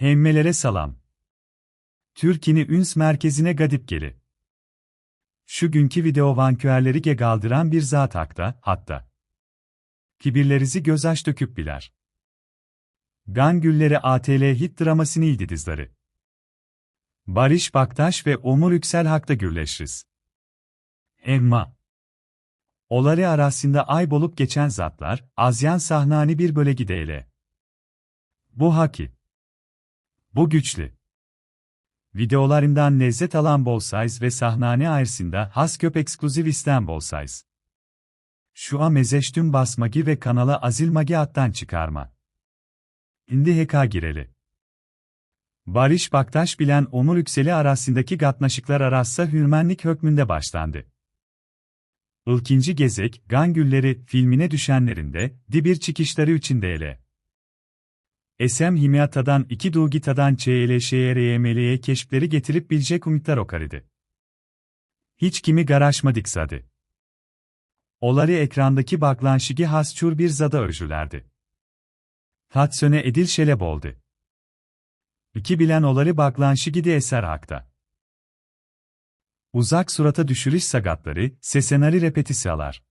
Hemmelere salam. Türkiye'nin üns merkezine gadip geli. Şu günkü video vanküerleri gegaldıran bir zat hakta, hatta. Kibirlerizi göz aç döküp biler. Gan gülleri ATL hit dramasını ildi dizleri. Barış Baktaş ve Umur Yüksel hakta gürleşiriz. Emma. Oları arasında ay bolup geçen zatlar, azyan sahnani bir böyle gideyle. Bu haki. Bu güçlü. Videolarından lezzet alan Bolsize ve sahnane ayrısında has köp ekskluziv isten Bolsize. Şu an mezeştüm basmagi ve kanala azil attan çıkarma. İndi heka gireli. Barış Baktaş bilen Omur Yükseli arasındaki gatnaşıklar arassa hürmenlik hükmünde başlandı. İlkinci Gezek, Gangülleri filmine düşenlerinde, dibir çıkışları içindeyle. Esem Himyata'dan iki Dugita'dan ÇLŞRYML'ye keşfleri getirip bilecek umutlar okaridi. Hiç kimi garaşmadık zadı. Oları ekrandaki baklanşigi hasçur bir zada örjülerdi. Tatsöne edil şelep oldu. İki bilen oları baklanşigi de eser hakta. Uzak surata düşürüş sagatları, sesenari repetisiyalar.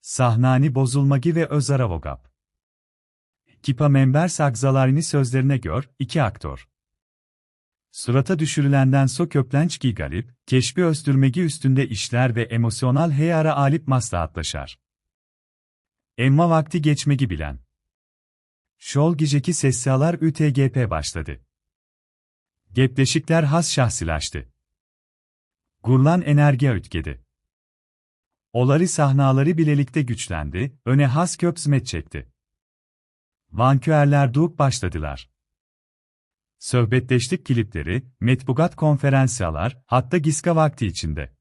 Sahnani bozulmagi ve özara vogap. Kipa Members Akzalarini sözlerine gör, iki aktör. Surata düşürülenden so köplençki garip, keşfi östürmegi üstünde işler ve emosyonal heyara alip maslahatlaşar. Emma vakti geçmegi bilen. Şol giceki sessiyalar ÜTGP başladı. Gepleşikler has şahsilaştı. Gurlan enerji ötkedi. Olari sahnaları bilelikte güçlendi, öne has köpsmet çekti. Vanküerler duğup başladılar. Sohbetleştik klipleri, metbugat konferansiyalar, hatta giska vakti içinde.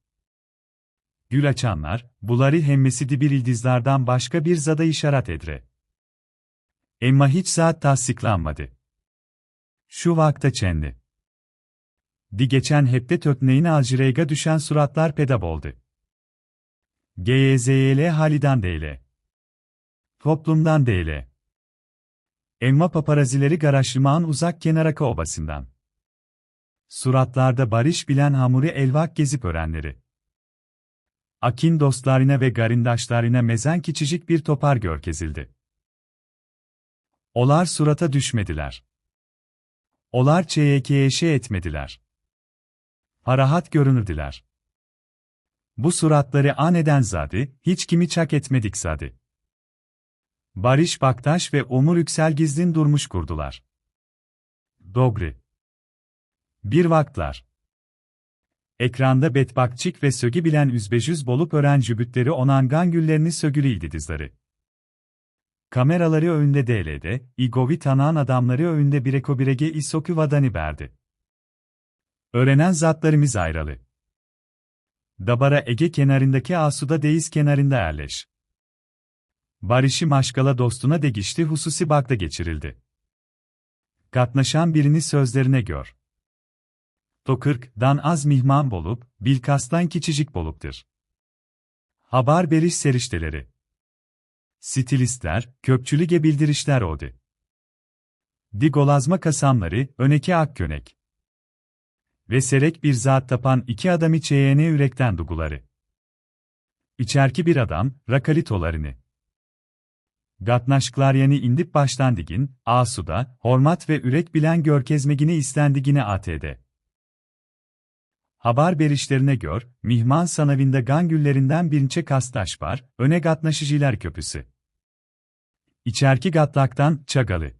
Gül açanlar, bulari hemmesi bir ildizlardan başka bir zada işaret edre. Emma hiç saat tasdiklanmadı. Şu vakta çendi. Di geçen hepte tökneyin alcireyga düşen suratlar pedab oldu. GYZYL halidan değil. Toplumdan değil. Emma paparazileri garaşımağın uzak kenaraka obasından. Suratlarda barış bilen hamuri elvak gezip öğrenleri. Akin dostlarına ve garindaşlarına mezen kiçicik bir topar görkezildi. Olar surata düşmediler. Olar çeyekyeşe etmediler. Parahat görünürdüler. Bu suratları aneden zadi, hiç kimi çak etmedik zadi. Barış Baktaş ve Umur Yüksel gizlin durmuş kurdular. Dogri. Bir vaktlar. Ekranda Betbakçık ve Sögi bilen üzbecüz bolup öğren cübütleri onangan güllerini sögülüydi dizleri. Kameraları önünde DL'de, Igovi tanıan adamları önünde bireko birege isoku vadani berdi. Öğrenen zatlarımız ayrılı. Dabara Ege kenarındaki Asuda Deiz kenarında yerleş. Barış'ı maşkala dostuna degişti hususi bakta geçirildi. Katnaşan birini sözlerine gör. dan az mihman bolup, bilkastan kiçicik boluptur. Haber beriş serişteleri. Stilistler, köpçülüge bildirişler oldu. Digolazma kasamları, öneki ak könek. Ve serek bir zat tapan iki adamı çeyene yürekten duguları. İçerki bir adam, rakalitolarını. Gatnaşklar yani indip baştan digin, Asuda, hormat ve ürek bilen görkezmegini istendigine ATD. Haber berişlerine gör, Mihman Sanavinda gangüllerinden birinçe kastaş var, öne gatnaşıcılar köpüsü. İçerki gatlaktan, çagalı.